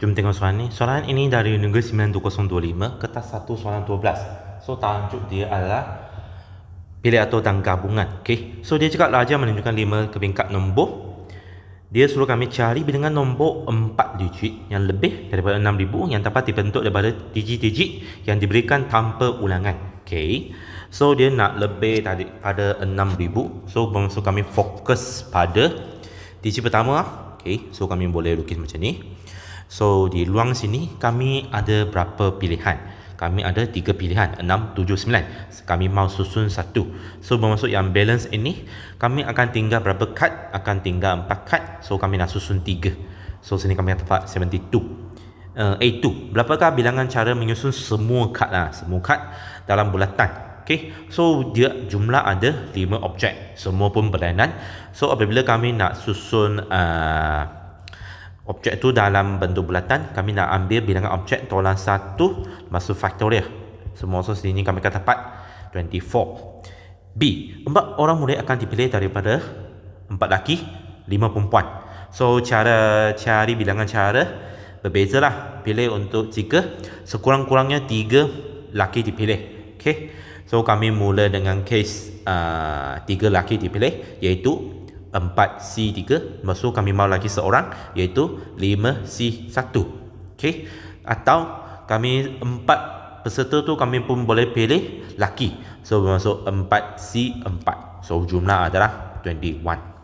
Jom tengok soalan ni. Soalan ini dari Negeri 92025, kertas 1 soalan 12. So tajuk dia adalah pilih atau dan gabungan. Okay. So dia cakap raja menunjukkan 5 ke peringkat nombor. Dia suruh kami cari bilangan nombor 4 digit yang lebih daripada 6000 yang dapat dibentuk daripada digit-digit yang diberikan tanpa ulangan. Okay. So dia nak lebih tadi pada 6000. So maksud kami fokus pada digit pertama. Okay. So kami boleh lukis macam ni. So di ruang sini kami ada berapa pilihan? Kami ada tiga pilihan 6, 7, 9 Kami mau susun satu. So bermaksud yang balance ini Kami akan tinggal berapa kad? Akan tinggal empat kad. So kami nak susun tiga. So sini kami dapat 72 uh, A2 Berapakah bilangan cara menyusun semua kad? Lah Semua kad dalam bulatan Okay So dia jumlah ada 5 objek. Semua pun berlainan. So apabila kami nak susun uh, objek tu dalam bentuk bulatan kami nak ambil bilangan objek tolak 1 masuk factorial semua so sini kami akan dapat 24 B empat orang murid akan dipilih daripada empat laki lima perempuan. So cara cari bilangan cara berbeza lah pilih untuk jika sekurang-kurangnya tiga laki dipilih. Okay? So kami mula dengan case uh, tiga laki dipilih iaitu 4C3 Maksud kami mahu lagi seorang Iaitu 5C1 Okay Atau kami empat peserta tu kami pun boleh pilih laki So bermaksud 4C4 So jumlah adalah 21